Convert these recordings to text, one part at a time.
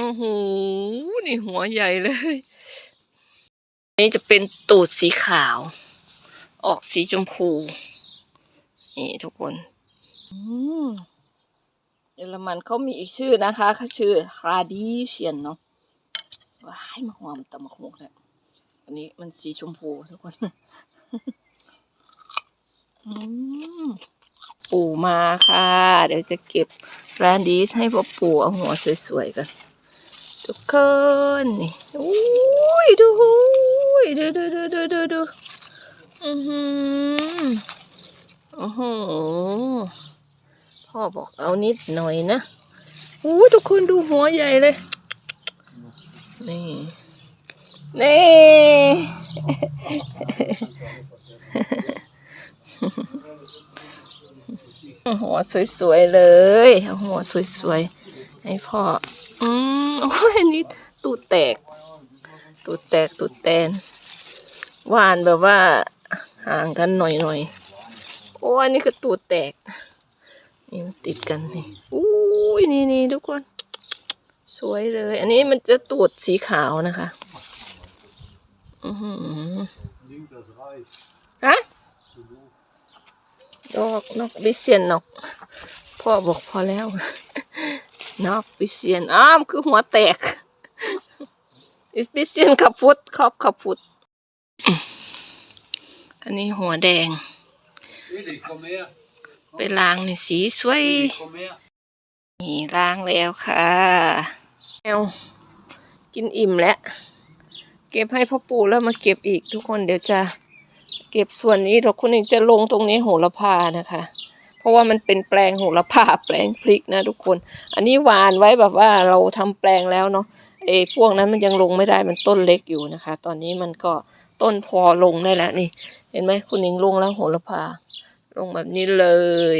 โอ้โห นี่หัวใหญ่เลย นี่จะเป็นตูดสีขาว ออกสีชมพู นี่ทุกคนอืมเยอรมันเขามีอีกชื่อนะคะเขาชื่อคราดีเชียนเนาะ ว้ายมาหอมตะมะคงเนี่ยอันนี้มันสีชมพูทุกคนอืมปู่มาค่ะ เดี๋ยวจะเก็บแรนดีให้พ่อปู่เอาหัวสวยๆกัน ทุกคนนี่อุ้ยดูอุ้ยดูดูดูดูดูดูอือหือโอ้โหพ่อบอกเอานิดหน่อยนะอุ้ทุกคนดูหัวใหญ่เลย นี่ นี่ หัวสวยๆเลย หัวสวยๆ ให้พ่อ อืม โอ้ยอันนี้ตูดแตก ตูดแตกตูดแตนหวานแบบว่า ห่างกันหน่อยๆโอ้ยอันนี้ก็ตูดแตก นี่มันติดกันนี่อุ้ยนี่นี่ทุกคน สวยเลย อันนี้มันจะตูดสีขาวนะคะ อือหือฮะดอกนกบิเซียนนก พ่อบอกพอแล้ว นกบิเซียนอ้ามคือหัวแตกอิสบิเซียนขับพุดครอบขับพุดอันนี้หัวแดง Edi, komm her. ไปล้างในสีสวย Edi, komm her. นี่ล้างแล้วค่ะแมวกินอิ่มแล้ว เก็บให้พ่อปู่แล้วมาเก็บอีกทุกคนเดี๋ยวจะ เก็บส่วนนี้เราคุณเองจะลงตรงนี้โหระพานะคะเพ ราะว่ามันเป็นแปลงโหระพาแปลงพริกนะทุกคน อันนี้หวานไว้แบบว่าเราทำแปลงแล้วเนาะไอ้พวกนั้นมันยังลงไม่ได้มันต้นเล็กอยู่นะคะ ตอนนี้มันก็ต้นพอลงได้แล้วนี่ เห็นไหมคุณเองลงแล้วโหระพา ลงแบบนี้เลย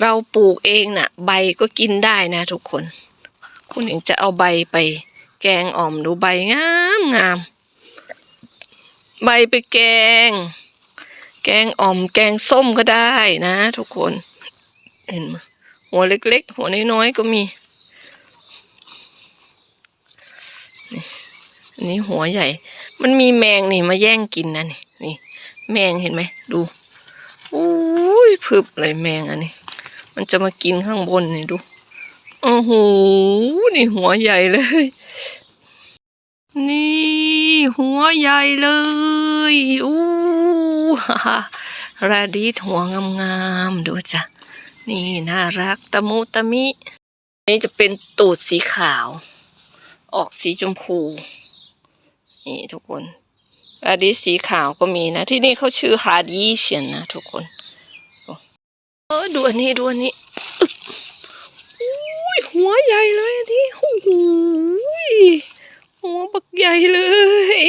เราปลูกเองน่ะ ใบก็กินได้นะ ทุกคน คุณเองจะเอาใบไป แกงอ่อมดูใบงามงามใบไปแกง แกงอ่อมแกงส้มก็ได้นะ ทุกคน เห็นไหมหัวเล็กๆ หัวน้อยๆก็มีนี่อันนี้หัวใหญ่ มันมีแมงนี่มาแย่งกินนะนี่นี่ แมงเห็นไหมดูอุ้ยพึบเลยแมงอันนี้ มันจะมากินข้างบนนี่ดูโอ้โหนี่หัวใหญ่เลย นี่หัวใหญ่เลยอู้ ฮ่าฮ่าราดีสหัวงามๆดูจ้ะนี่น่ารักตะมุตะมิ นี่จะเป็นตูดสีขาว ออกสีชมพู นี่ทุกคนราดีสสีขาวก็มีนะ ที่นี่เขาชื่อฮาร์ดีเชียนนะทุกคนเออดูอันนี้ดูอันนี้อุ้ยหัวใหญ่เลยอันนี้โอ้โหหัวบักใหญ่เลย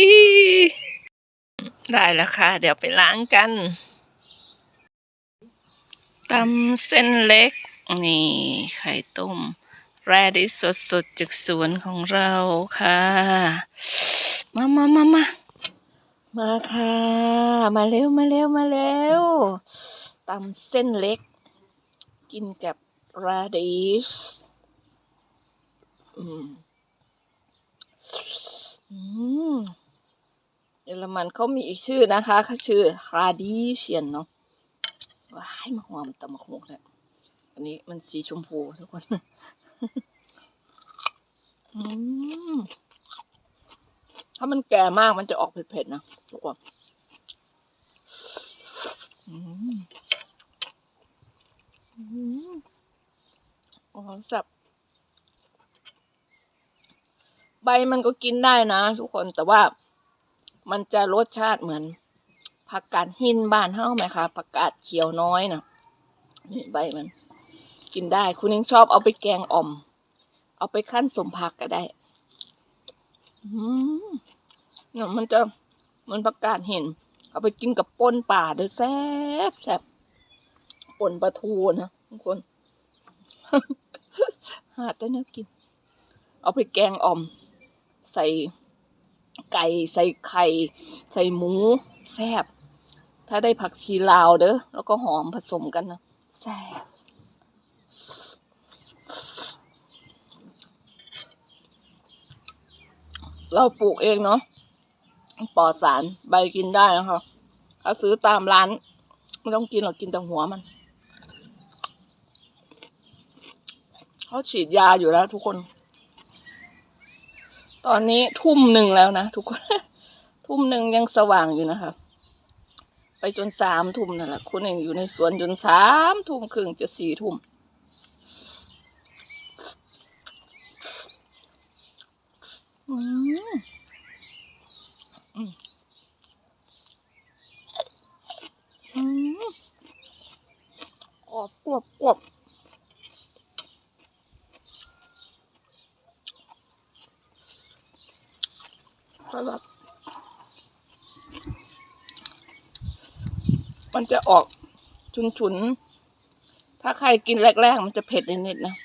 ได้แล้วค่ะ เดี๋ยวไปล้างกันตำเส้นเล็ก นี่ไข่ต้ม แรดิสสดๆจากสวนของเราค่ะ มามามามามาค่ะ มาเร็วมาเร็วมาเร็วตำเส้นเล็ก กินกับ radish อืมอืม เยอรมันเขามีอีกชื่อนะคะเขาชื่อคราดีเชียนเนาะว้ายมาหอมตะมะคงเนี่ยอันนี้มันสีชมพูทุกคนถ้ามันแก่มากมันจะออกเผ็ดๆนะทุกคนอืมอืมโอ้โหแซ่บใบมันก็กินได้นะทุกคนแต่ว่า มันจะรสชาติเหมือนผักกาดหินบ้านเฮ้าไหมคะผักกาดเขียวน้อยนะนี่ใบมัน กินได้ คุณยังชอบเอาไปแกงอ่อม เอาไปขั้นสมผักก็ได้อืมเนี่ยมันจะมันผักกาดเห็นเอาไปกินกับป่นป่าเด้อแซ่บแซ่บป่นปลาทูนะทุกคน หาแต่เนี้ยกิน เอาไปแกงอ่อม ใส่ ไก่ใส่ไข่ ใส่หมูแซ่บถ้าได้ผักชีลาวเด้อแล้วก็หอมผสมกันนะแซ่บเราปลูกเองเนาะปลอดสารใบกินได้นะคะถ้าซื้อตามร้าน ไม่ต้องกินหรอกกินแต่หัวมันเขาฉีดยาอยู่แล้วทุกคน ตอนนี้ทุ่มหนึ่งแล้วนะทุกคน ทุ่มหนึ่งยังสว่างอยู่นะคะ ไปจนสามทุ่มนั่นแหละคุณเองอยู่ในสวนจนสามทุ่มครึ่งจะสี่ทุ่มอืมอืมอืมกรอบกรอบกรอบ สลัดมันจะออกฉุนๆ ถ้าใครกินแรกๆ มันจะเผ็ดนิดๆนะ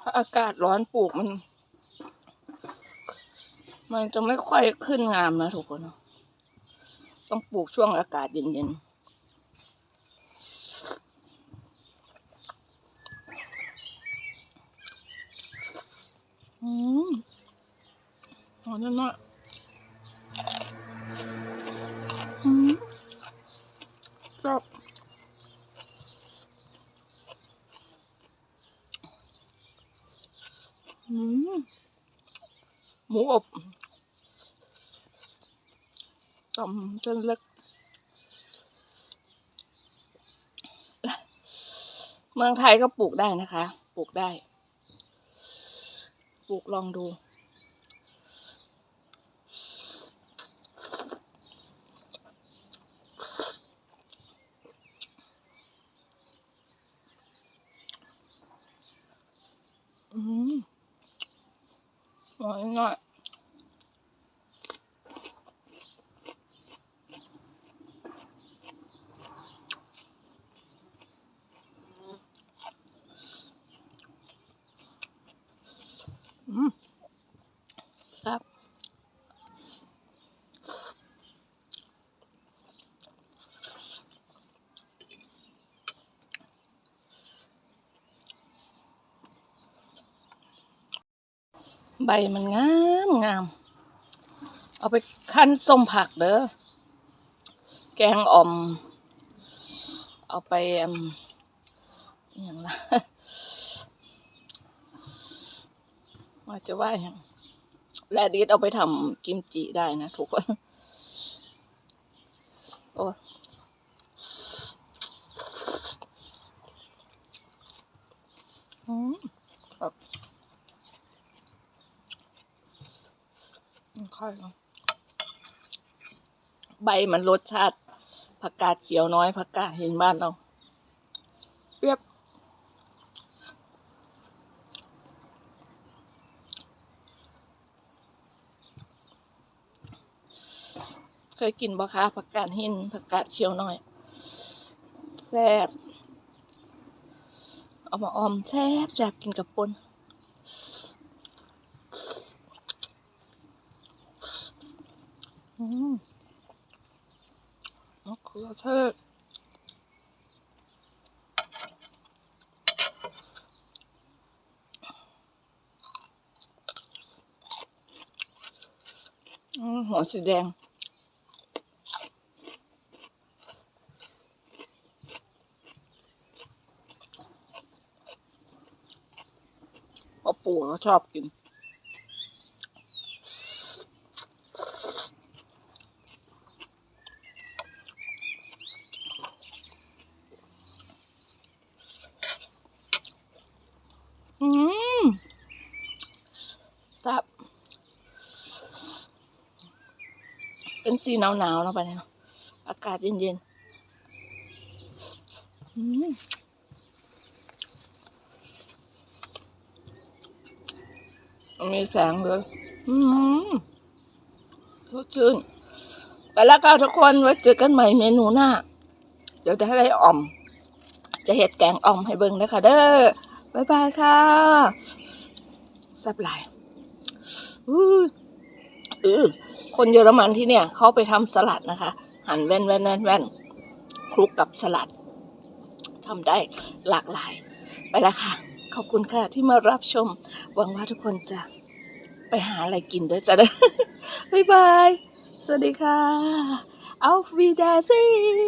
ถ้าอากาศร้อนปลูกมัน มันจะไม่ค่อยขึ้นงามนะทุกคน ต้องปลูกช่วงอากาศเย็นๆ อืม หอมมากอืมชอบอืมหมูอบต่ำเส้นเล็กเมืองไทยก็ปลูกได้นะคะ ปลูกได้ ปลูกลองดู อืม หน่อยหน่อยอืมแซ่บใบ มันงามงาม เอาไปคั้นส้มผักเด้อ แกงอ่อม เอาไปอย่างละว่าจะว่าอย่างแลดิสเอาไปทำกิมจิได้นะทุกคน โอ้มแบบอืม ค่อยใบมันรสชาติผักกาดเขียวน้อยผักกาดเห็นบ้านเรา เปรี้ยบ เคยกินบ่คะผักกาดหินผักกาดเขียวน้อยแซ่บเอามาออมแซ่บแซ่บกินกับปน อืมมะเขือเทศหัวสีแดงพราปู่เขาชอบกิน อืมครับ เป็นสีหนาวๆแล้วไปเนี่ยอากาศเย็นๆมมีแสงเลยอืมสดชื่นไปแล้วก็ทุกคนไว้เจอกันใหม่เมนูหน้า เดี๋ยวจะให้ได้อ่อม จะเห็ดแกงอ่อมให้เบิ่งนะคะเด้อบ๊ายบายค่ะแซ่บหลายอื้ อเออคนเยอรมันที่เนี่ยเขาไปทำสลัดนะคะ หั่นแว่นแว่นแว่นแว่นคลุกกับสลัดทำได้หลากหลาย ไปละค่ะ ขอบคุณค่ะที่มารับชม หวังว่าทุกคนจะไปหาอะไรกินด้อจ้ะเด้อบ๊ายบาย สวัสดีค่ะ Auf Wiedersehen